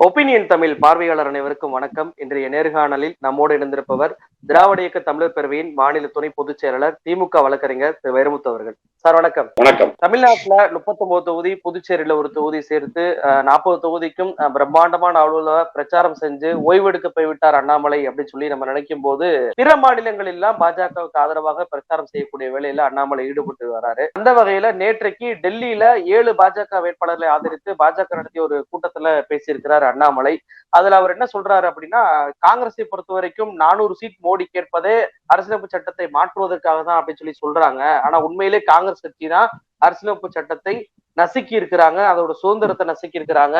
Opinion Tamil பார்வையாளர் அனைவருக்கும் வணக்கம். இன்றைய நேர்காணலில் நம்மோடு இணைந்திருப்பவர் திராவிட இயக்க தமிழர் பேரவையின் மாநில துணை பொதுச் செயலாளர் திமுக வழக்கறிஞர் திரு வைரமுத்து அவர்கள். சார் வணக்கம். வணக்கம். தமிழ்நாட்டுல முப்பத்தொன்பது தொகுதி புதுச்சேரியில ஒரு தொகுதி சேர்த்து நாற்பது தொகுதிக்கும் பிரம்மாண்டமான அளவுல பிரச்சாரம் செஞ்சு ஓய்வெடுக்க போய்விட்டார் அண்ணாமலை அப்படின்னு சொல்லி நம்ம நினைக்கும் போது பிற மாநிலங்கள் எல்லாம் பாஜகவுக்கு ஆதரவாக பிரச்சாரம் செய்யக்கூடிய வேலையில அண்ணாமலை ஈடுபட்டு வராரு. அந்த வகையில நேற்றைக்கு டெல்லியில ஏழு பாஜக வேட்பாளர்களை ஆதரித்து பாஜக நடத்திய ஒரு கூட்டத்துல பேசியிருக்கிறார் அண்ணாமலை. அதுல அவர் என்ன சொல்றாரு அப்படின்னா காங்கிரஸை பொறுத்த வரைக்கும் நானூறு சீட் மோடி கேட்பதே அரசியலமைப்பு சட்டத்தை மாற்றுவதற்காக தான் அப்படின்னு சொல்லி சொல்றாங்க. ஆனா உண்மையிலே காங்கிரஸ் கட்சி தான் அரசியலமைப்பு சட்டத்தை நசுக்கி இருக்கிறாங்க. அதோட சுதந்திரத்தை நசுக்கி இருக்கிறாங்க.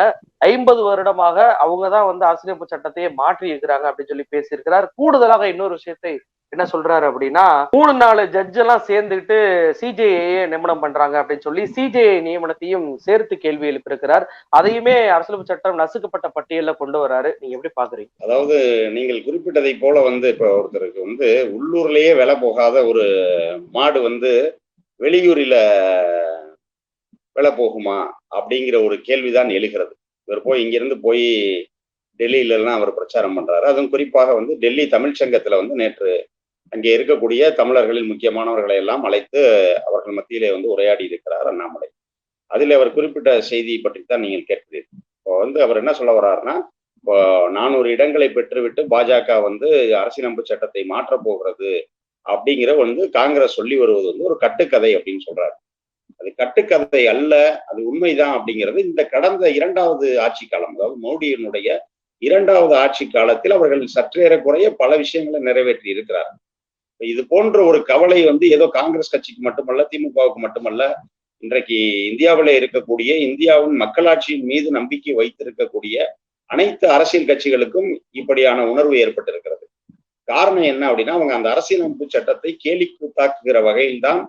ஐம்பது வருடமாக அவங்க தான் வந்து அரசியலமைப்பு சட்டத்தையே மாற்றி இருக்கிறாங்க அப்படின்னு சொல்லி பேசியிருக்கிறார். கூடுதலாக இன்னொரு விஷயத்தை என்ன சொல்றாரு அப்படின்னா மூணு நாலு ஜட்ஜ் எல்லாம் சேர்ந்துட்டு சிஜேஏ நியமனம் பண்றாங்க அப்படின்னு சொல்லி சிஜேஏ நியமனத்தையும் சேர்த்து கேள்வி எழுப்பியிருக்கிறார். அதையுமே அரசியலமைப்பு சட்டம் நசுக்கப்பட்ட பட்டியல கொண்டு வராரு. நீங்க எப்படி பாக்குறீங்க? அதாவது நீங்கள் குறிப்பிட்டதை போல வந்து இப்ப ஒருத்தருக்கு வந்து உள்ளூர்லயே விலை போகாத ஒரு மாடு வந்து வெளியூரில விலை போகுமா அப்படிங்கிற ஒரு கேள்விதான் எழுகிறது. இவர் போய் இங்கிருந்து போய் டெல்லியிலலாம் அவர் பிரச்சாரம் பண்றாரு. அதுவும் குறிப்பாக வந்து டெல்லி தமிழ்ச்சங்கத்துல வந்து நேற்று அங்கே இருக்கக்கூடிய தமிழர்களின் முக்கியமானவர்களை எல்லாம் அழைத்து அவர்கள் மத்தியிலே வந்து உரையாடி இருக்கிறார் அண்ணாமலை. அதில் அவர் குறிப்பிட்ட செய்தி பற்றி தான் நீங்கள் கேட்கிறீர்கள். இப்போ வந்து அவர் என்ன சொல்ல வர்றாருன்னா இப்போ நானூறு இடங்களை பெற்றுவிட்டு பாஜக வந்து அரசியலமைப்பு சட்டத்தை மாற்றப் போகிறது அப்படிங்கிற வந்து காங்கிரஸ் சொல்லி வருவது வந்து ஒரு கட்டுக்கதை அப்படின்னு சொல்றாரு. அது கட்டுக்கதை அல்ல அது உண்மைதான் அப்படிங்கிறது இந்த கடந்த இரண்டாவது ஆட்சி காலம் அதாவது மோடியினுடைய இரண்டாவது ஆட்சி காலத்தில் அவர்கள் சற்றேறக்குறைய பல விஷயங்களை நிறைவேற்றி இருக்கிறார். இது போன்ற ஒரு கவலை வந்து ஏதோ காங்கிரஸ் கட்சிக்கு மட்டுமல்ல திமுகவுக்கு மட்டுமல்ல இன்றைக்கு இந்தியாவிலே இருக்கக்கூடிய இந்தியாவின் மக்களாட்சியின் மீது நம்பிக்கை வைத்திருக்கக்கூடிய அனைத்து அரசியல் கட்சிகளுக்கும் இப்படியான உணர்வு ஏற்பட்டிருக்கிறது. காரணம் என்ன அப்படின்னா அவங்க அந்த அரசியலமைப்பு சட்டத்தை கேலி கூத்தாக்குகிற வகையில் தான்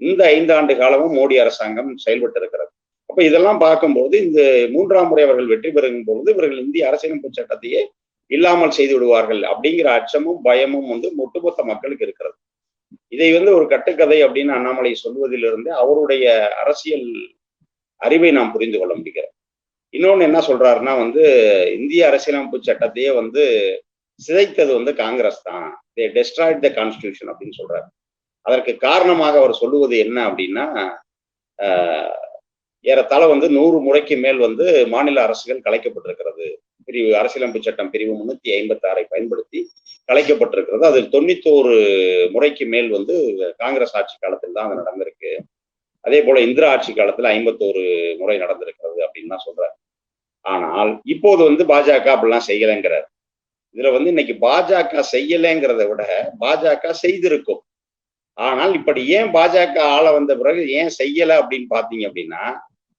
இந்த ஐந்தாண்டு காலமும் மோடி அரசாங்கம் செயல்பட்டு இருக்கிறது அப்ப இதெல்லாம் பார்க்கும்போது இந்த மூன்றாம் முறை அவர்கள் வெற்றி பெறும் பொழுது இவர்கள் இந்திய அரசியலமைப்பு சட்டத்தையே இல்லாமல் செய்து விடுவார்கள் அப்படிங்கிற அச்சமும் பயமும் வந்து ஒட்டுமொத்த மக்களுக்கு இருக்கிறது. இதை வந்து ஒரு கட்டுக்கதை அப்படின்னு அண்ணாமலை சொல்வதிலிருந்து அவருடைய அரசியல் அறிவை நாம் புரிந்து கொள்ள முடிகிறது. இன்னொன்னு என்ன சொல்றாருன்னா வந்து இந்திய அரசியலமைப்பு சட்டத்தையே வந்து சிதைத்தது வந்து காங்கிரஸ் தான். தே டெஸ்ட்ராய்ட் த கான்ஸ்டியூஷன் அப்படின்னு சொல்றாரு. அதற்கு காரணமாக அவர் சொல்லுவது என்ன அப்படின்னா ஏறத்தாழ வந்து நூறு முறைக்கு மேல் வந்து மாநில அரசுகள் கலைக்கப்பட்டிருக்கிறது. பிரிவு அரசியலமைப்பு சட்டம் பிரிவு முன்னூத்தி ஐம்பத்தி ஆறை பயன்படுத்தி கலைக்கப்பட்டிருக்கிறது. அதில் தொண்ணூத்தோரு முறைக்கு மேல் வந்து காங்கிரஸ் ஆட்சி காலத்தில் தான் அது நடந்திருக்கு. அதே போல இந்திரா ஆட்சி காலத்துல ஐம்பத்தோரு முறை நடந்திருக்கிறது அப்படின்னு தான் சொல்றாரு. ஆனால் இப்போது வந்து பாஜக அப்படிலாம் செய்யலைங்கிறார். இதுல வந்து இன்னைக்கு பாஜக செய்யலைங்கிறத விட பாஜக செய்திருக்கும். ஆனால் இப்படி ஏன் பாஜக ஆள வந்த பிறகு ஏன் செய்யல அப்படின்னு பாத்தீங்க அப்படின்னா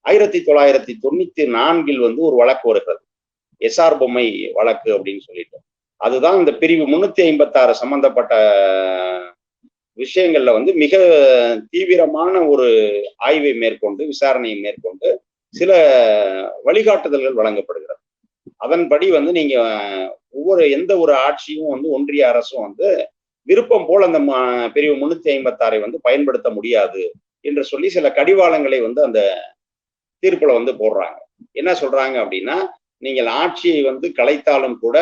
ஆயிரத்தி தொள்ளாயிரத்தி தொண்ணூத்தி நான்கில் வந்து ஒரு வழக்கு வருகிறது. எஸ்ஆர் பொம்மை வழக்கு அப்படின்னு சொல்லிட்டு. அதுதான் இந்த பிரிவு முன்னூத்தி ஐம்பத்தி ஆறு சம்பந்தப்பட்ட விஷயங்கள்ல வந்து மிக தீவிரமான ஒரு ஆய்வை மேற்கொண்டு விசாரணையை மேற்கொண்டு சில வழிகாட்டுதல்கள் வழங்கப்படுகிறது. அதன்படி வந்து நீங்க ஒவ்வொரு எந்த ஒரு ஆட்சியும் வந்து ஒன்றிய அரசும் வந்து விருப்பம் போல் அந்த பிரிவு முன்னூத்தி ஐம்பத்தி ஆறை வந்து பயன்படுத்த முடியாது என்று சொல்லி சில கடிவாளங்களை வந்து அந்த தீர்ப்புல வந்து போடுறாங்க. என்ன சொல்றாங்க அப்படின்னா நீங்கள் ஆட்சியை வந்து கலைத்தாலும் கூட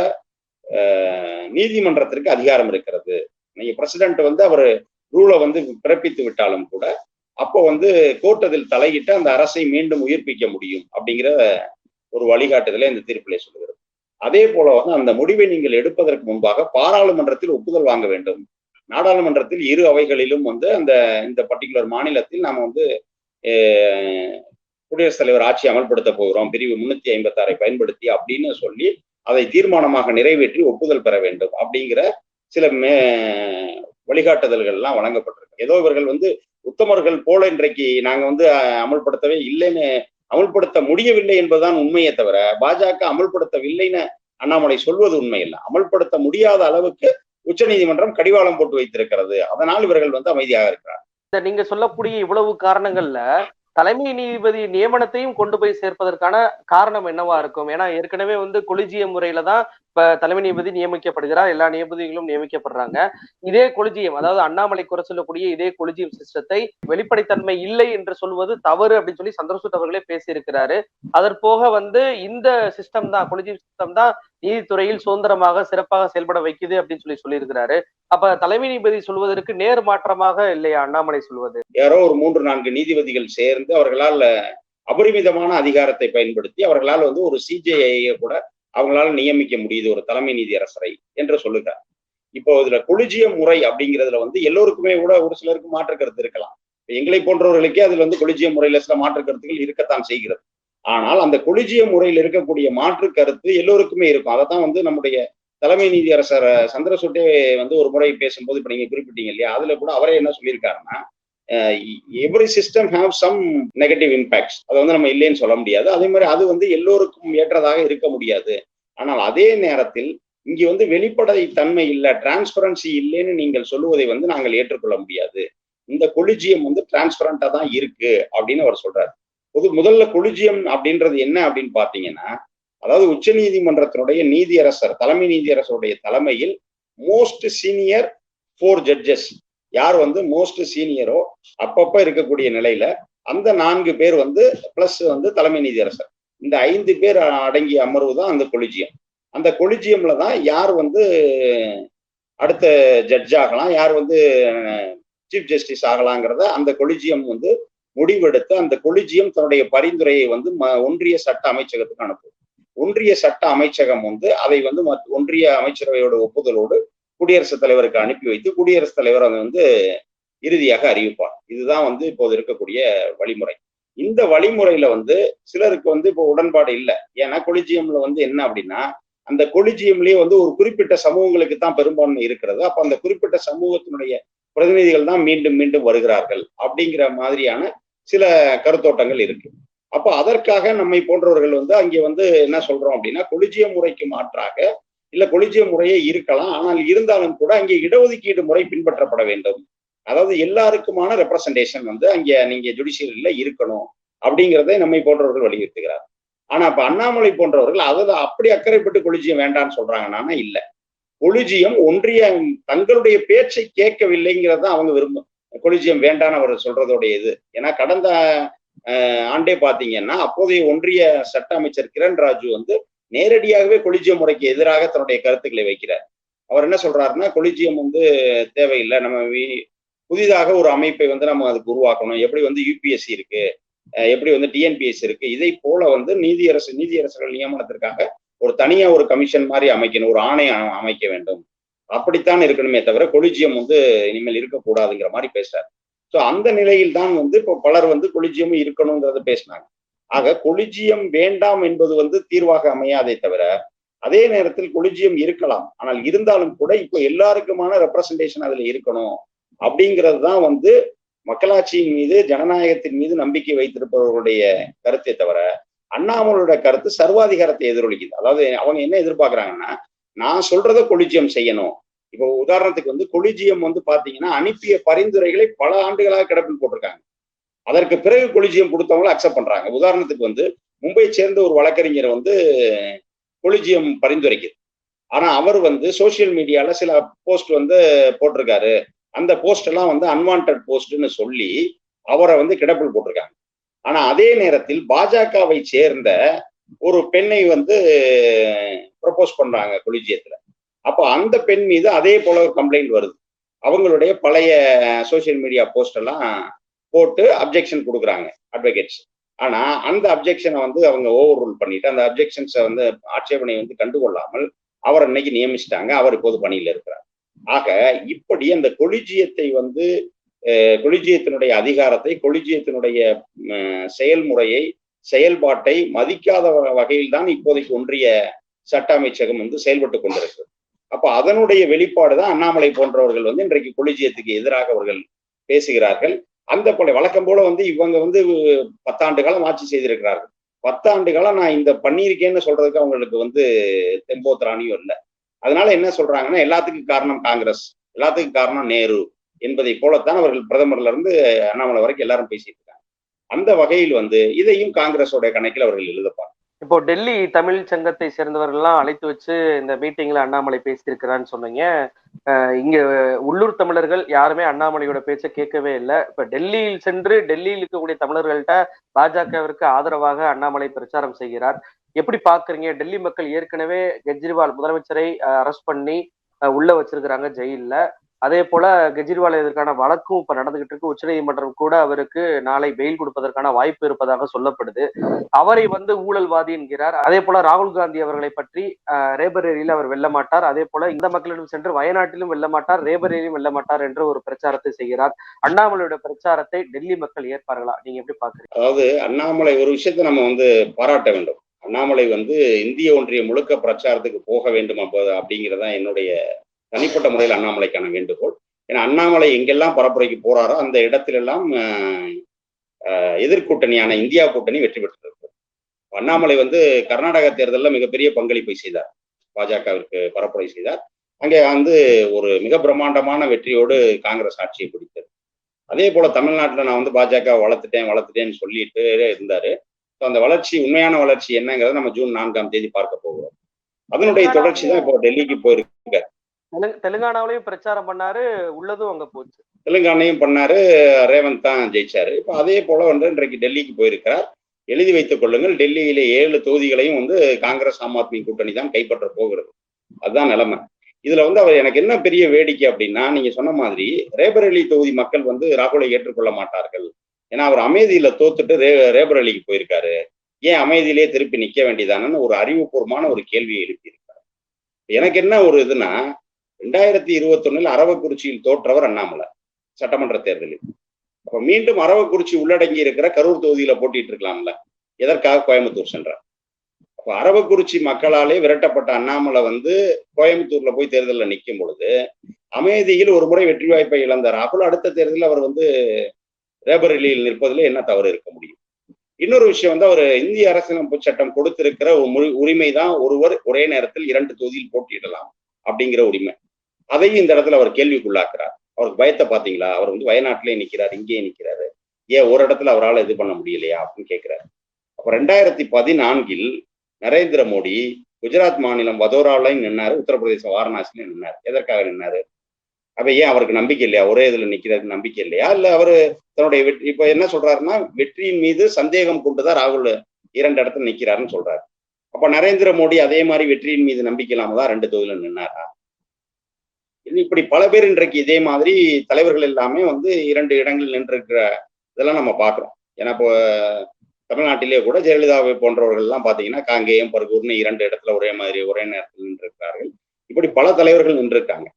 நீதிமன்றத்திற்கு அதிகாரம் இருக்கிறது. நீங்க பிரசிடென்ட் வந்து அவர் ரூலை வந்து பிறப்பித்து விட்டாலும் கூட அப்போ வந்து கோர்ட் அதில் தலையிட்டு அந்த அரசை மீண்டும் உயிர்ப்பிக்க முடியும் அப்படிங்கிற ஒரு வழிகாட்டுதலை இந்த தீர்ப்பிலே சொல்லுகிறது. அதே போல வந்து அந்த முடிவை நீங்கள் எடுப்பதற்கு முன்பாக பாராளுமன்றத்தில் ஒப்புதல் வாங்க வேண்டும். நாடாளுமன்றத்தில் இரு அவைகளிலும் வந்து அந்த இந்த பர்டிகுலர் மாநிலத்தில் நாம வந்து குடியரசுத் தலைவர் ஆட்சி அமல்படுத்த போகிறோம். பிரிவு முன்னூத்தி ஐம்பத்தி ஆறை பயன்படுத்தி அப்படின்னு சொல்லி அதை தீர்மானமாக நிறைவேற்றி ஒப்புதல் பெற வேண்டும் அப்படிங்கிற சில மே வழிகாட்டுதல்கள் எல்லாம் வழங்கப்பட்டிருக்கு. ஏதோ இவர்கள் வந்து உத்தமர்கள் போல இன்றைக்கு நாங்க வந்து அமல்படுத்தவே இல்லைன்னு அமல்படுத்த முடியவில்லை என்பதுதான் உண்மையே தவிர பாஜக அமல்படுத்தவில்லைன்னு அண்ணாமலை சொல்வது உண்மை இல்லை அமல்படுத்த முடியாத அளவுக்கு உச்ச நீதிமன்றம் கடிவாளம் போட்டு வைத்திருக்கிறது. அதனால் இவர்கள் வந்து அமைதியாக இருக்கிறார் நீங்க சொல்லக்கூடிய இவ்வளவு காரணங்கள்ல தலைமை நீதிபதி நியமனத்தையும் கொண்டு போய் சேர்ப்பதற்கான காரணம் என்னவா இருக்கும்? ஏன்னா ஏற்கனவே வந்து கொலிஜிய முறையில தான் இப்ப தலைமை நீதிபதி நியமிக்கப்படுகிறார் எல்லா நீதிபதிகளும் நியமிக்கப்படுறாங்க. இதே கொலிஜியம் அதாவது அண்ணாமலை குறை சொல்லக்கூடிய இதே கொலிஜியம் சிஸ்டத்தை வெளிப்படைத்தன்மை இல்லை என்று சொல்வது தவறு அப்படின்னு சொல்லி சந்திரசூட் அவர்களே பேசியிருக்கிறாரு. அதற்போக வந்து இந்த சிஸ்டம் தான் கொலிஜியம் சிஸ்டம் தான் நீதித்துறையில் சுதந்திரமாக சிறப்பாக செயல்பட வைக்குது அப்படின்னு சொல்லி சொல்லியிருக்கிறாரு. அப்ப தலைமை நீதிபதி சொல்வதற்கு நேர் மாற்றமாக இல்லையா அண்ணாமலை சொல்வது? யாரோ ஒரு மூன்று நான்கு நீதிபதிகள் சேர்ந்து அவர்களால் அபரிமிதமான அதிகாரத்தை பயன்படுத்தி அவர்களால் வந்து ஒரு சிஜேஐயை கூட அவங்களால நியமிக்க முடியுது ஒரு தலைமை நீதியரசரை என்று சொல்லுகிறார். இப்போ இதுல கொலிஜிய முறை அப்படிங்கிறதுல வந்து எல்லோருக்குமே கூட ஒரு சிலருக்கு மாற்று கருத்து இருக்கலாம். இப்ப எங்களை போன்றவர்களுக்கே அதுல வந்து கொலிஜிய முறையில சில மாற்று கருத்துக்கள் இருக்கத்தான் செய்கிறது. ஆனால் அந்த கொலிஜிய முறையில் இருக்கக்கூடிய மாற்று கருத்து எல்லோருக்குமே இருக்கும். அதைத்தான் வந்து நம்முடைய தலைமை நீதியரசர் சந்திரசூட்டே வந்து ஒரு முறை பேசும்போது இப்ப நீங்க குறிப்பிட்டீங்க இல்லையா? அதுல கூட அவரே என்ன சொல்லியிருக்காருன்னா every system have some negative impacts அதை வந்து நம்ம இல்லைன்னு சொல்ல முடியாது. அதே மாதிரி அது வந்து எல்லோருக்கும் ஏற்றதாக இருக்க முடியாது. ஆனால் அதே நேரத்தில் இங்கே வந்து வெளிப்படை தன்மை இல்லை டிரான்ஸ்பரன்சி இல்லைன்னு நீங்கள் சொல்லுவதை வந்து நாங்கள் ஏற்றுக்கொள்ள முடியாது. இந்த கொலிஜியம் வந்து டிரான்ஸ்பரண்டா தான் இருக்கு அப்படின்னு அவர் சொல்றாரு. முதல்ல கொலிஜியம் அப்படின்றது என்ன அப்படின்னு பாத்தீங்கன்னா அதாவது உச்ச நீதிமன்றத்தினுடைய நீதியரசர் தலைமை நீதியரசருடைய தலைமையில் மோஸ்ட் சீனியர் ஃபோர் ஜட்ஜஸ் யார் வந்து மோஸ்ட் சீனியரோ அப்பப்ப இருக்கக்கூடிய நிலையில அந்த நான்கு பேர் வந்து பிளஸ் வந்து தலைமை நீதியரசர். இந்த ஐந்து பேர் அடங்கிய அமர்வு தான் அந்த கொலிஜியம். அந்த கொலிஜியம்ல தான் யார் வந்து அடுத்த ஜட்ஜ் ஆகலாம் யார் வந்து சீஃப் ஜஸ்டிஸ் ஆகலாங்கிறத அந்த கொலிஜியம் வந்து முடிவெடுத்து அந்த கொலிஜியம் தன்னுடைய பரிந்துரையை வந்து ஒன்றிய சட்ட அமைச்சகத்துக்கு அனுப்பும். ஒன்றிய சட்ட அமைச்சகம் வந்து அதை வந்து ஒன்றிய அமைச்சரவையோட ஒப்புதலோடு குடியரசுத் தலைவருக்கு அனுப்பி வைத்து குடியரசுத் தலைவர் அதை வந்து இறுதியாக அறிவிப்பார். இதுதான் வந்து இப்போது இருக்கக்கூடிய வழிமுறை. இந்த வழிமுறையில வந்து சிலருக்கு வந்து இப்போ உடன்பாடு இல்லை. ஏன்னா கொலிஜியம்ல வந்து என்ன அப்படின்னா அந்த கொலிஜியம்லயே வந்து ஒரு குறிப்பிட்ட சமூகங்களுக்கு தான் பெரும்பான்மை இருக்கிறது. அப்ப அந்த குறிப்பிட்ட சமூகத்தினுடைய பிரதிநிதிகள் தான் மீண்டும் மீண்டும் வருகிறார்கள் அப்படிங்கிற மாதிரியான சில கருத்தோட்டங்கள் இருக்கு. அப்ப அதற்காக நம்மை போன்றவர்கள் வந்து அங்கே வந்து என்ன சொல்றோம் அப்படின்னா கொலிஜிய முறைக்கு மாற்றாக இல்ல கொலிஜிய முறையே இருக்கலாம் ஆனால் இருந்தாலும் கூட அங்கே இடஒதுக்கீடு முறை பின்பற்றப்பட வேண்டும். அதாவது எல்லாருக்குமான ரெப்ரசன்டேஷன் வந்து அங்கே நீங்க ஜுடிஷியரியில இருக்கணும் அப்படிங்கிறதை நம்மை போன்றவர்கள் வலியுறுத்துகிறார். ஆனா இப்ப அண்ணாமலை போன்றவர்கள் அதில் அப்படி அக்கறைப்பட்டு கொலிஜியம் வேண்டாம்னு சொல்றாங்கன்னா இல்ல. கொலிஜியம் ஒன்றிய தங்களுடைய பேச்சை கேட்கவில்லைங்கிறத அவங்க விரும்பும். கொலிஜியம் வேண்டான்னு அவர் சொல்றதோடைய இது. ஏன்னா கடந்த ஆண்டே பாத்தீங்கன்னா அப்போதைய ஒன்றிய சட்ட அமைச்சர் கிரண் ராஜு வந்து நேரடியாகவே கொலிஜியம் முறைக்கு எதிராக தன்னுடைய கருத்துக்களை வைக்கிறார். அவர் என்ன சொல்றாருன்னா கொலிஜியம் வந்து தேவையில்லை. நம்ம புதிதாக ஒரு அமைப்பை வந்து நம்ம அதுக்கு உருவாக்கணும். எப்படி வந்து யூபிஎஸ்சி இருக்கு எப்படி வந்து டிஎன்பிஎஸ் இருக்கு இதை போல வந்து நீதியரசு நீதியரசர்கள் நியமனத்திற்காக ஒரு தனியா ஒரு கமிஷன் மாதிரி அமைக்கணும் ஒரு ஆணையம் அமைக்க வேண்டும். அப்படித்தான் இருக்கணுமே தவிர கொலிஜியம் வந்து இனிமேல் இருக்கக்கூடாதுங்கிற மாதிரி பேசுறாரு. ஸோ அந்த நிலையில் தான் வந்து இப்போ பலர் வந்து கொலிஜியமும் இருக்கணுங்கிறத பேசினாங்க. ஆக கொலிஜியம் வேண்டாம் என்பது வந்து தீர்வாக அமையாதே தவிர அதே நேரத்தில் கொலிஜியம் இருக்கலாம். ஆனால் இருந்தாலும் கூட இப்போ எல்லாருக்குமான ரெப்ரசன்டேஷன் அதுல இருக்கணும் அப்படிங்கிறது தான் வந்து மக்களாட்சியின் மீது ஜனநாயகத்தின் மீது நம்பிக்கை வைத்திருப்பவர்களுடைய கருத்தை தவிர அண்ணாமலோட கருத்து சர்வாதிகாரத்தை எதிரொலிக்குது. அதாவது அவங்க என்ன எதிர்பார்க்கறாங்கன்னா நான் சொல்றத கொலிஜியம் செய்யணும். இப்போ உதாரணத்துக்கு வந்து கொலிஜியம் வந்து பாத்தீங்கன்னா அனுப்பிய பரிந்துரைகளை பல ஆண்டுகளாக கிடப்பில் போட்டிருக்காங்க. அதற்கு பிறகு கொலிஜியம் கொடுத்தவங்களும் அக்செப்ட் பண்றாங்க. உதாரணத்துக்கு வந்து மும்பை சேர்ந்த ஒரு வழக்கறிஞர் வந்து கொலிஜியம் பரிந்துரைக்குது. ஆனா அவர் வந்து சோசியல் மீடியால சில போஸ்ட் வந்து போட்டிருக்காரு. அந்த போஸ்ட் எல்லாம் வந்து அன்வான்ட் போஸ்ட்னு சொல்லி அவரை வந்து கிடப்பில் போட்டிருக்காங்க. ஆனா அதே நேரத்தில் பாஜகவை சேர்ந்த ஒரு பெண்ணை வந்து ப்ரப்போஸ் பண்றாங்க கொலிஜியத்துல. அப்போ அந்த பெண் மீது அதே போல ஒரு கம்ப்ளைண்ட் வருது. அவங்களுடைய பழைய சோசியல் மீடியா போஸ்ட் எல்லாம் போட்டு அப்ஜெக்ஷன் கொடுக்குறாங்க அட்வொகேட்ஸ் ஆனா அந்த அப்ஜெக்ஷனை வந்து அவங்க ஓவர் ரூல் பண்ணிட்டு அந்த அப்ஜெக்ஷன்ஸை வந்து ஆட்சேபனை வந்து கண்டுகொள்ளாமல் அவர் அன்னைக்கு நியமிச்சிட்டாங்க. அவர் இப்போது பணியில இருக்கிறார். ஆக இப்படி அந்த கொலிஜியத்தை வந்து கொலிஜியத்தினுடைய அதிகாரத்தை கொலிஜியத்தினுடைய செயல்முறையை செயல்பாட்டை மதிக்காத வகையில் தான் இப்போதைக்கு ஒன்றிய சட்ட அமைச்சகம் வந்து செயல்பட்டு கொண்டிருக்கு அப்ப அதனுடைய வெளிப்பாடு தான் அண்ணாமலை போன்றவர்கள் வந்து இன்றைக்கு கொலிஜியத்துக்கு எதிராக அவர்கள் பேசுகிறார்கள். அந்த போல வழக்கம் போல வந்து இவங்க வந்து பத்தாண்டு காலம் ஆட்சி செய்திருக்கிறார்கள். பத்தாண்டு காலம் நான் இந்த பண்ணியிருக்கேன்னு சொல்றதுக்கு அவங்களுக்கு வந்து தெம்போ திராணியும் இல்லை. அதனால என்ன சொல்றாங்கன்னா எல்லாத்துக்கும் காரணம் காங்கிரஸ் எல்லாத்துக்கும் காரணம் நேரு என்பதை போலத்தான் அவர்கள் பிரதமர்ல இருந்து அண்ணாமலை வரைக்கும் எல்லாரும் பேசிட்டு அந்த வகையில் வந்து இதையும் காங்கிரஸோட கணக்கில் அவர்கள் எழுதப்பாங்க இப்போ டெல்லி தமிழ் சங்கத்தை சேர்ந்தவர்கள்லாம் அழைத்து வச்சு இந்த மீட்டிங்ல அண்ணாமலை பேசியிருக்கிறான்னு சொன்னீங்க. இங்க உள்ளூர் தமிழர்கள் யாருமே அண்ணாமலையோட பேச்சை கேட்கவே இல்லை. இப்ப டெல்லியில் சென்று டெல்லியில் இருக்கக்கூடிய தமிழர்கள்ட்ட பாஜகவிற்கு ஆதரவாக அண்ணாமலை பிரச்சாரம் செய்கிறார். எப்படி பாக்குறீங்க டெல்லி மக்கள் ஏற்கனவே கெஜ்ரிவால் முதலமைச்சரை அரெஸ்ட் பண்ணி உள்ள வச்சிருக்கிறாங்க ஜெயில அதே போல கெஜ்ரிவால் இதற்கான வழக்கும் இப்ப நடந்துகிட்டு இருக்கு. உச்சநீதிமன்றம் கூட அவருக்கு நாளை பெயில் கொடுப்பதற்கான வாய்ப்பு இருப்பதாக சொல்லப்படுது. அவரை வந்து ஊழல்வாதி என்கிறார். அதே போல ராகுல் காந்தி அவர்களை பற்றி அஹ், அவர் வெல்ல மாட்டார். அதே போல இந்த மக்களிடம் சென்று வயநாட்டிலும் வெல்ல மாட்டார். ரேபரேலியும் வெல்ல மாட்டார் என்று ஒரு பிரச்சாரத்தை செய்கிறார். அண்ணாமலையோட பிரச்சாரத்தை டெல்லி மக்கள் ஏற்பார்களா? நீங்க எப்படி பாக்குறீங்க? அதாவது அண்ணாமலை ஒரு விஷயத்தை நம்ம வந்து பாராட்ட வேண்டும். அண்ணாமலை வந்து இந்திய ஒன்றிய முழுக்க பிரச்சாரத்துக்கு போக வேண்டும் அப்போது அப்படிங்கிறதான் என்னுடைய தனிப்பட்ட முறையில் அண்ணாமலைக்கான வேண்டுகோள். ஏன்னா அண்ணாமலை எங்கெல்லாம் பரப்புரைக்கு போறாரோ அந்த இடத்திலெல்லாம் எதிர்க்கூட்டணியான இந்தியா கூட்டணி வெற்றி பெற்றிருக்கு அண்ணாமலை வந்து கர்நாடக தேர்தலில் மிகப்பெரிய பங்களிப்பை செய்தார். பாஜகவிற்கு பரப்புரை செய்தார். அங்கே வந்து ஒரு மிக பிரம்மாண்டமான வெற்றியோடு காங்கிரஸ் ஆட்சியை பிடித்தது. அதே போல தமிழ்நாட்டில் நான் வந்து பாஜக வளர்த்துட்டேன் வளர்த்துட்டேன்னு சொல்லிட்டு இருந்தாரு. ஸோ அந்த வளர்ச்சி உண்மையான வளர்ச்சி என்னங்கிறத நம்ம ஜூன் நான்காம் தேதி பார்க்க போகிறோம். அதனுடைய தொடர்ச்சி தான் இப்போ டெல்லிக்கு போயிருக்கு தெலுங்கு- தெலுங்கானாவிலையும் பிரச்சாரம் பண்ணாரு உள்ளதும் அங்க போச்சு. தெலுங்கானையும் பண்ணாரு ரேவந்த் தான் ஜெயிச்சாரு. இப்போ அதே போல வந்து இன்றைக்கு டெல்லிக்கு போயிருக்கிறார். எழுதி வைத்துக் கொள்ளுங்கள் டெல்லியில ஏழு தொகுதிகளையும் வந்து காங்கிரஸ் ஆம் ஆத்மி கூட்டணி தான் கைப்பற்ற போகிறது. அதுதான் நிலைமை. இதுல வந்து அவர் எனக்கு என்ன பெரிய வேடிக்கை அப்படின்னா நீங்க சொன்ன மாதிரி ரேபரேலி தொகுதி மக்கள் வந்து ராகுலை ஏற்றுக்கொள்ள மாட்டார்கள். ஏன்னா அவர் அமேதியில தோத்துட்டு ரே ரேபரேலிக்கு போயிருக்காரு. ஏன் அமைதியிலே திருப்பி நிக்க வேண்டியதானன்னு ஒரு அறிவுபூர்வமான ஒரு கேள்வியை எழுப்பியிருக்காரு. எனக்கு என்ன ஒரு இதுன்னா ரெண்டாயிரத்தி இருபத்தொன்னுல அரவக்குறிச்சியில் தோற்றவர் அண்ணாமலை சட்டமன்ற தேர்தலில். அப்ப மீண்டும் அரவக்குறிச்சி உள்ளடங்கி இருக்கிற கரூர் தொகுதியில போட்டிட்டு இருக்கலாம்ல. எதற்காக கோயம்புத்தூர் சென்றார்? அப்ப அரவக்குறிச்சி மக்களாலே விரட்டப்பட்ட அண்ணாமலை வந்து கோயம்புத்தூர்ல போய் தேர்தலில் நிற்கும் பொழுது அமேதியில் ஒரு முறை வெற்றி வாய்ப்பை இழந்த ராகுல் அடுத்த தேர்தலில் அவர் வந்து ரேபரேலியில் நிற்பதில் என்ன தவறு இருக்க முடியும்? இன்னொரு விஷயம் வந்து அவர் இந்திய அரசியலமைப்பு சட்டம் கொடுத்திருக்கிற மு- உரிமை தான் ஒருவர் ஒரே நேரத்தில் இரண்டு தொகுதியில் போட்டியிடலாம் அப்படிங்கிற உரிமை. அதையும் இந்த இடத்துல அவர் கேள்விக்குள்ளாக்குறார். அவருக்கு பயத்தை பாத்தீங்களா அவர் வந்து வயநாட்டிலே நிற்கிறார் இங்கேயே நிற்கிறாரு ஏன் ஒரு இடத்துல அவரால் இது பண்ண முடியலையா? அப்படின்னு கேட்கிறாரு அப்ப ரெண்டாயிரத்தி பதினான்கில் நரேந்திர மோடி குஜராத் மாநிலம் வதோராவிலையும் நின்னாரு உத்தரப்பிரதேசம் வாரணாசிலையும் நின்னார். எதற்காக நின்னாரு? அப்ப ஏன் அவருக்கு நம்பிக்கை இல்லையா? ஒரே இதுல நிக்கிறதுக்கு நம்பிக்கை இல்லையா? இல்ல அவரு தன்னுடைய வெற்றி இப்ப என்ன சொல்றாருன்னா வெற்றியின் மீது சந்தேகம் கொண்டுதான் ராகுல் இரண்டு இடத்துல நிக்கிறாருன்னு சொல்றாரு. அப்ப நரேந்திர மோடி அதே மாதிரி வெற்றியின் மீது நம்பிக்கை இல்லாம தான் ரெண்டு தொகுதியில நின்னாரா? இப்படி பல பேர் இன்றைக்கு இதே மாதிரி தலைவர்கள் எல்லாமே வந்து இரண்டு இடங்களில் நின்றிருக்கிற இதெல்லாம் நம்ம பார்க்குறோம். ஏன்னா இப்போ தமிழ்நாட்டிலே கூட ஜெயலலிதாவை போன்றவர்கள் எல்லாம் பாத்தீங்கன்னா காங்கேயம் பருகூர்னு இரண்டு இடத்துல ஒரே மாதிரி ஒரே நேரத்தில் நின்றிருக்கிறார்கள். இப்படி பல தலைவர்கள் நின்றிருக்காங்க.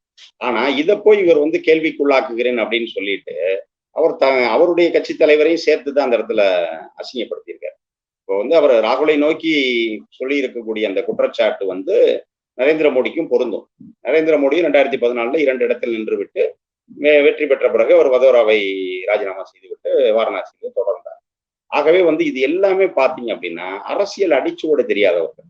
ஆனா இதை போய் இவர் வந்து கேள்விக்குள்ளாக்குகிறேன் அப்படின்னு சொல்லிட்டு அவர் த அவருடைய கட்சி தலைவரையும் சேர்த்து தான் அந்த இடத்துல அசிங்கப்படுத்தியிருக்காரு. இப்போ வந்து அவர் ராகுலை நோக்கி சொல்லி இருக்கக்கூடிய அந்த குற்றச்சாட்டு வந்து நரேந்திர மோடிக்கும் பொருந்தும். நரேந்திர மோடி ரெண்டாயிரத்தி பதினாலுல இரண்டு இடத்தில் நின்று விட்டு வெற்றி பெற்ற பிறகு அவர் வதோராவை ராஜினாமா செய்துவிட்டு வாரணாசியில தொடர்ந்தார். ஆகவே வந்து இது எல்லாமே பாத்தீங்க அப்படின்னா அரசியல் அடிச்சுவோட தெரியாதவர்கள்.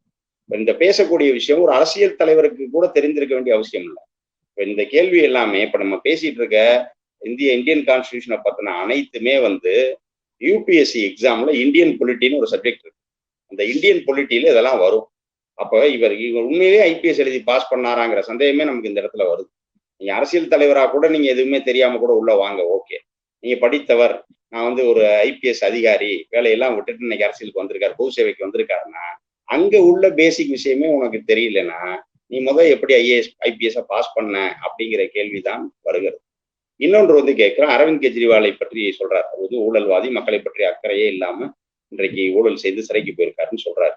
இந்த பேசக்கூடிய விஷயம் ஒரு அரசியல் தலைவருக்கு கூட தெரிந்திருக்க வேண்டிய அவசியம் இல்லை. இப்ப இந்த கேள்வி எல்லாமே இப்ப நம்ம பேசிட்டு இருக்க இந்திய இந்தியன் கான்ஸ்டியூஷனை பத்தின அனைத்துமே வந்து யூபிஎஸ்சி எக்ஸாம்ல இந்தியன் பொலிட்டின்னு ஒரு சப்ஜெக்ட் இருக்கு. அந்த இந்தியன் பொலிட்டியில இதெல்லாம் வரும். அப்ப இவர் இவர் உண்மையிலேயே ஐபிஎஸ் எழுதி பாஸ் பண்ணாராங்கிற சந்தேகமே நமக்கு இந்த இடத்துல வருது. நீங்க அரசியல் தலைவரா கூட நீங்க எதுவுமே தெரியாம கூட உள்ள வாங்க ஓகே. நீங்க படித்தவர் நான் வந்து ஒரு ஐபிஎஸ் அதிகாரி வேலையெல்லாம் விட்டுட்டு இன்னைக்கு அரசியலுக்கு வந்திருக்காரு பொது சேவைக்கு வந்திருக்காருன்னா அங்க உள்ள பேசிக் விஷயமே உனக்கு தெரியலன்னா நீ முதல் எப்படி ஐஏஎஸ் ஐபிஎஸ் பாஸ் பண்ண அப்படிங்கிற கேள்விதான் வருகிறது. இன்னொன்று வந்து கேட்கிறேன் அரவிந்த் கெஜ்ரிவாலை பற்றி சொல்றாரு. அவர் வந்து ஊழல்வாதி மக்களை பற்றி அக்கறையே இல்லாம இன்றைக்கு ஊழல் செய்து சிறைக்கு போயிருக்காருன்னு சொல்றாரு.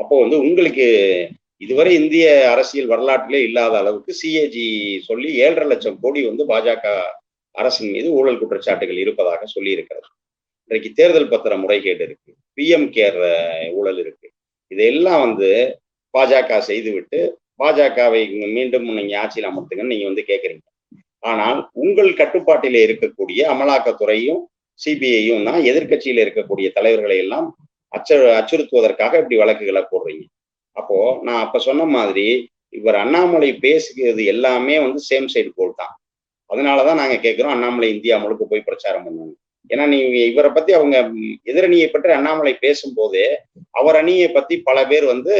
அப்போ வந்து உங்களுக்கு இதுவரை இந்திய அரசியல் வரலாற்றிலே இல்லாத அளவுக்கு சிஏஜி சொல்லி ஏழரை லட்சம் கோடி வந்து பாஜக அரசின் மீது ஊழல் குற்றச்சாட்டுகள் இருப்பதாக சொல்லி இருக்கிறது இன்றைக்கு தேர்தல் பத்திர முறைகேடு இருக்கு. பிஎம் கேர் ஊழல் இருக்கு. இதையெல்லாம் வந்து பாஜக செய்துவிட்டு பாஜகவை மீண்டும் நீங்க ஆட்சியில் அமர்த்துங்கன்னு நீங்க வந்து கேட்குறீங்க ஆனால் உங்கள் கட்டுப்பாட்டிலே இருக்கக்கூடிய அமலாக்கத்துறையும் சிபிஐயும் தான் எதிர்க்கட்சியில இருக்கக்கூடிய தலைவர்களை எல்லாம் அச்ச அச்சுறுத்துவதற்காக இப்படி வழக்குகளை போடுறீங்க. அப்போ நான் அப்ப சொன்ன மாதிரி இவர் அண்ணாமலை பேசுகிறது எல்லாமே வந்து சேம் சைடு போல் தான். அதனாலதான் நாங்க கேட்கிறோம் அண்ணாமலை இந்தியா முழுக்க போய் பிரச்சாரம் பண்ணுவாங்க ஏன்னா நீங்க இவரை பத்தி அவங்க எதிரணியை பற்றி அண்ணாமலை பேசும்போது அவர் அணியை பத்தி பல பேர் வந்து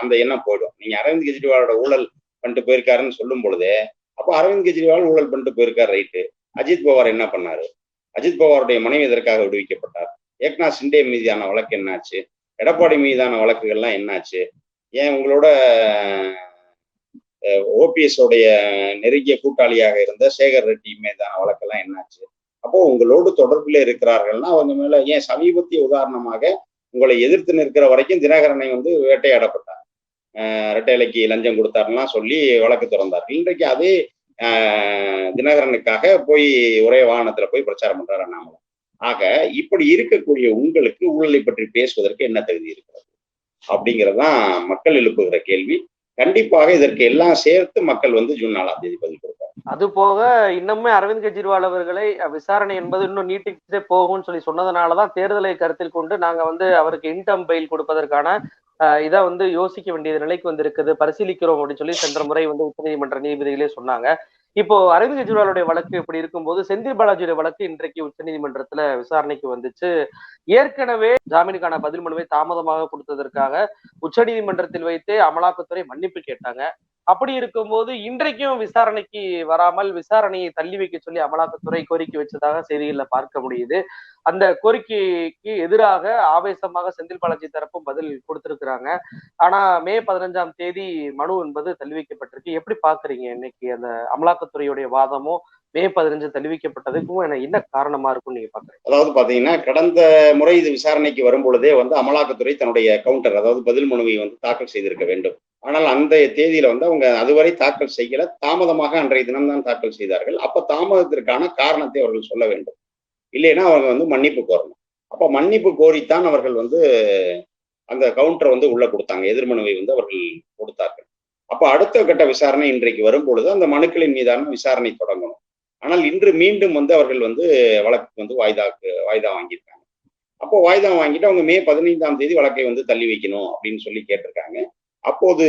அந்த எண்ணம் போயிடும். நீங்க அரவிந்த் கெஜ்ரிவாலோட ஊழல் பண்ணிட்டு போயிருக்காருன்னு சொல்லும் பொழுது அப்போ அரவிந்த் கெஜ்ரிவால் ஊழல் பண்ணிட்டு போயிருக்காரு ரைட்டு. அஜித் பவார் என்ன பண்ணாரு? அஜித் பவாருடைய மனைவி இதற்காக விடுவிக்கப்பட்டார்? ஏக்நாத் சிண்டே மீதான வழக்கு என்னாச்சு? எடப்பாடி மீதான வழக்குகள்லாம் என்னாச்சு? ஏன் உங்களோட ஓபிஎஸ் உடைய நெருங்கிய கூட்டாளியாக இருந்த சேகர் ரெட்டி மீதான வழக்கெல்லாம் என்னாச்சு? அப்போ உங்களோடு தொடர்பில் இருக்கிறார்கள்னா அவங்க மேல ஏன் சமீபத்திய உதாரணமாக உங்களை எதிர்த்து நிற்கிற வரைக்கும் தினகரனை வந்து வேட்டையாடப்பட்டார். அஹ் ரெட்டைலைக்கு லஞ்சம் கொடுத்தாருலாம் சொல்லி வழக்கு திறந்தார் இன்றைக்கு அதே தினகரனுக்காக போய் ஒரே வாகனத்துல போய் பிரச்சாரம் பண்றாரு அண்ணாமலை. ஆக இப்படி இருக்கக்கூடிய உங்களுக்கு ஊழலை பற்றி பேசுவதற்கு என்ன தகுதி இருக்கிறது? அப்படிங்கறதுதான் மக்கள் எழுப்புகிற கேள்வி. கண்டிப்பாக இதற்கு எல்லாம் சேர்த்து மக்கள் வந்து ஜூன் நாலாம் தேதி பதில் கொடுப்பாங்க. அது போக இன்னுமே அரவிந்த் கெஜ்ரிவால் அவர்களை விசாரணை என்பது இன்னும் நீட்டிக்கிட்டே போகும்னு சொல்லி சொன்னதுனாலதான் தேர்தலை கருத்தில் கொண்டு நாங்க வந்து அவருக்கு இன்டம் பெயில் கொடுப்பதற்கான இதை வந்து யோசிக்க வேண்டிய நிலைக்கு வந்து இருக்குது பரிசீலிக்கிறோம் அப்படின்னு சொல்லி சென்ற முறை வந்து உச்சநீதிமன்ற நீதிபதிகளே சொன்னாங்க. இப்போ அரவிந்த் கெஜ்ரிவாலுடைய வழக்கு இப்படி இருக்கும்போது செந்தில் பாலாஜியுடைய வழக்கு இன்றைக்கு உச்சநீதிமன்றத்துல விசாரணைக்கு வந்துச்சு. ஏற்கனவே ஜாமீனுக்கான பதில் மனுவை தாமதமாக கொடுத்ததற்காக உச்சநீதிமன்றத்தில் வைத்தே அமலாக்கத்துறை மன்னிப்பு கேட்டாங்க. அப்படி இருக்கும்போது இன்றைக்கும் விசாரணைக்கு வராமல் விசாரணையை தள்ளி வைக்க சொல்லி அமலாக்கத்துறை கோரிக்கை வச்சதாக செய்திகள்ல பார்க்க முடியுது. அந்த கோரிக்கைக்கு எதிராக ஆவேசமாக செந்தில் பாலாஜி தரப்பும் பதில் கொடுத்திருக்கிறாங்க. ஆனா மே பதினஞ்சாம் தேதி மனு என்பது தள்ளி வைக்கப்பட்டிருக்கு. எப்படி பாக்குறீங்க இன்னைக்கு அந்த அமலாக்கத்துறையுடைய வாதமும் மே பதினஞ்சு தள்ளி வைக்கப்பட்டதுக்கும் என்ன- என்ன காரணமா இருக்கும் நீங்க பாக்குறீங்க? அதாவது பாத்தீங்கன்னா கடந்த முறை இது விசாரணைக்கு வரும் பொழுதே வந்து அமலாக்கத்துறை தன்னுடைய கவுண்டர் அதாவது பதில் மனுவை வந்து தாக்கல் செய்திருக்க வேண்டும். ஆனால் அந்த தேதியில வந்து அவங்க அதுவரை தாக்கல் செய்யல. தாமதமாக அன்றைய தினம்தான் தாக்கல் செய்தார்கள். அப்ப தாமதத்திற்கான காரணத்தை அவர்கள் சொல்ல வேண்டும். இல்லைன்னா அவங்க வந்து மன்னிப்பு கோரணும். அப்ப மன்னிப்பு கோரித்தான் அவர்கள் வந்து அந்த கவுண்டரை வந்து உள்ள கொடுத்தாங்க. எதிர்மனுவை வந்து அவர்கள் கொடுத்தார்கள். அப்ப அடுத்த கட்ட விசாரணை இன்றைக்கு வரும் பொழுது அந்த மனுக்களின் மீதான விசாரணை தொடங்கணும். ஆனால் இன்று மீண்டும் வந்து அவர்கள் வந்து வழக்கு வந்து வாய்தாக்கு வாய்தா வாங்கியிருக்காங்க. அப்போ வாய்தா வாங்கிட்டு அவங்க மே பதினைந்தாம் தேதி வழக்கை வந்து தள்ளி வைக்கணும் அப்படின்னு சொல்லி கேட்டிருக்காங்க. அப்போது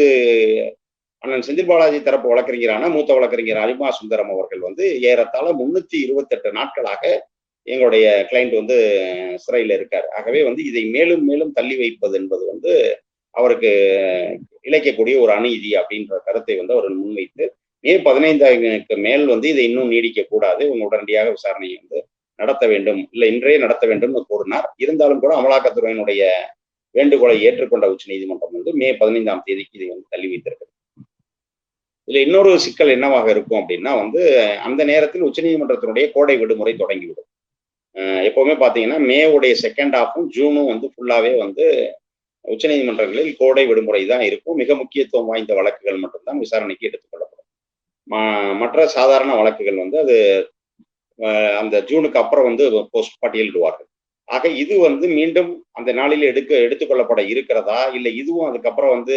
அண்ணன் செந்தில் பாலாஜி தரப்பு வழக்கறிஞரான மூத்த வழக்கறிஞர் அரிமா சுந்தரம் அவர்கள் வந்து ஏறத்தாழ முன்னூத்தி இருபத்தெட்டு நாட்களாக எங்களுடைய கிளைண்ட் வந்து சிறையில் இருக்கார். ஆகவே வந்து இதை மேலும் மேலும் தள்ளி வைப்பது என்பது வந்து அவருக்கு இழைக்கக்கூடிய ஒரு அநீதி அப்படின்ற கருத்தை வந்து அவர் முன்வைத்து மே பதினைந்தாக்கு மேல் வந்து இதை இன்னும் நீடிக்க கூடாது இவங்க உடனடியாக விசாரணையை வந்து நடத்த வேண்டும் இல்லை இன்றைய நடத்த வேண்டும்னு கூறினார். இருந்தாலும் கூட அமலாக்கத்துறையினுடைய வேண்டுகோளை ஏற்றுக்கொண்ட உச்ச நீதிமன்றம் வந்து மே பதினைந்தாம் தேதிக்கு இதை வந்து தள்ளி வைத்திருக்கிறது. இதுல இன்னொரு சிக்கல் என்னவாக இருக்கும் அப்படின்னா வந்து அந்த நேரத்தில் உச்சநீதிமன்றத்தினுடைய கோடை விடுமுறை தொடங்கிவிடும். எப்பவுமே பாத்தீங்கன்னா மேவுடைய செகண்ட் ஹாஃபும் ஜூனும் வந்து ஃபுல்லாவே வந்து உச்சநீதிமன்றங்களில் கோடை விடுமுறை தான் இருக்கும். மிக முக்கியத்துவம் வாய்ந்த வழக்குகள் மட்டும்தான் விசாரணைக்கு எடுத்துக்கொள்ளப்படும் ம- மற்ற சாதாரண வழக்குகள் வந்து அது அந்த ஜூனுக்கு அப்புறம் வந்து போஸ்ட் பட்டியலிடுவார்கள் ஆக இது வந்து மீண்டும் அந்த நாளில் எடுக்க எடுத்துக்கொள்ளப்பட இருக்கிறதா? இல்லை இதுவும் அதுக்கப்புறம் வந்து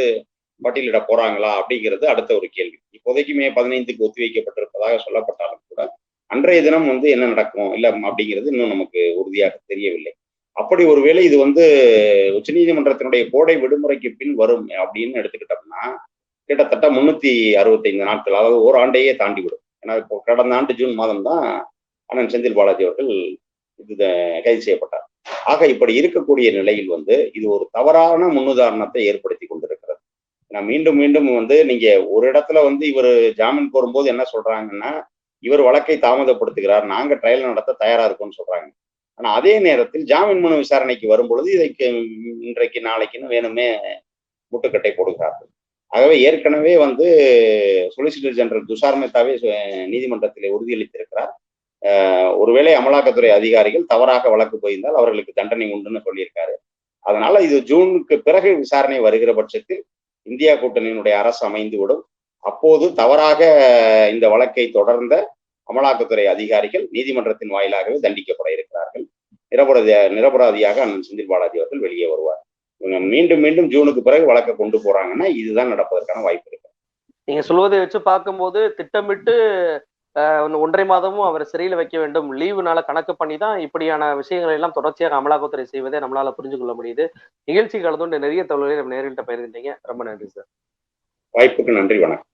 பட்டியலிட போறாங்களா? அப்படிங்கிறது அடுத்த ஒரு கேள்வி. இப்போதைக்கு மே பதினைந்துக்கு ஒத்திவைக்கப்பட்டிருப்பதாக சொல்லப்பட்டாலும் கூட அன்றைய தினம் வந்து என்ன நடக்கும்? இல்லை அப்படிங்கிறது இன்னும் நமக்கு உறுதியாக தெரியவில்லை. அப்படி ஒருவேளை இது வந்து உச்சநீதிமன்றத்தினுடைய கோடை விடுமுறைக்கு பின் வரும் அப்படின்னு எடுத்துக்கிட்டோம்னா கிட்டத்தட்ட முன்னூத்தி அறுபத்தைந்து நாட்கள் அதாவது ஓராண்டையே தாண்டி விடும் ஏன்னா இப்போ கடந்த ஆண்டு ஜூன் மாதம் தான் அண்ணன் செந்தில் பாலாஜி அவர்கள் இது கைது செய்யப்பட்டார். ஆக இப்படி இருக்கக்கூடிய நிலையில் வந்து இது ஒரு தவறான முன்னுதாரணத்தை ஏற்படுத்தி கொண்டிருக்கிறது. நான் மீண்டும் மீண்டும் வந்து நீங்க ஒரு இடத்துல வந்து இவர் ஜாமீன் கோரும்போது என்ன சொல்றாங்கன்னா இவர் வழக்கை தாமதப்படுத்துகிறார் நாங்க ட்ரையல் நடத்த தயாரா இருக்கோம்னு சொல்றாங்க. ஆனா அதே நேரத்தில் ஜாமீன் மனு விசாரணைக்கு வரும்பொழுது இதைக்கு இன்றைக்கு நாளைக்குன்னு வேணுமே முட்டுக்கட்டை போடுகிறார்கள். ஆகவே ஏற்கனவே வந்து சொலிசிட்டர் ஜெனரல் துஷார் மேத்தாவே நீதிமன்றத்திலே உறுதியளித்திருக்கிறார். ஒருவேளை அமலாக்கத்துறை அதிகாரிகள் தவறாக வழக்கு போயிருந்தால் அவர்களுக்கு தண்டனை உண்டுன்னு சொல்லியிருக்காரு. அதனால இது ஜூனுக்கு பிறகு விசாரணை வருகிற பட்சத்தில் இந்தியா கூட்டணியினுடைய அரசு அமைந்துவிடும். அப்போது தவறாக இந்த வழக்கை தொடர்ந்த அமலாக்கத்துறை அதிகாரிகள் நீதிமன்றத்தின் வாயிலாகவே தண்டிக்கப்பட இருக்கிறார்கள். நிரபராதி நிரபராதியாக அண்ணன் செந்தில் பாலாஜி அவர்கள் வெளியே வருவார். இவங்க மீண்டும் மீண்டும் ஜூனுக்கு பிறகு வழக்கை கொண்டு போறாங்கன்னா இதுதான் நடப்பதற்கான வாய்ப்பு இருக்கு. நீங்க சொல்வதை வச்சு பார்க்கும்போது திட்டமிட்டு ஒன்றரை மாதமும் அவர் சிறையில் வைக்க வேண்டும். லீவுனால கணக்கு பண்ணி தான் இப்படியான விஷயங்களை எல்லாம் தொடர்ச்சியாக அமலாக்கத்துறை செய்வதை நம்மளால புரிஞ்சு கொள்ள முடியுது. நிகழ்ச்சி கலந்து நிறைய தகவல்களை நம்ம நேர்கள்ட்ட பயிர்ந்தீங்க ரொம்ப நன்றி சார். வாய்ப்புக்கு நன்றி வணக்கம்.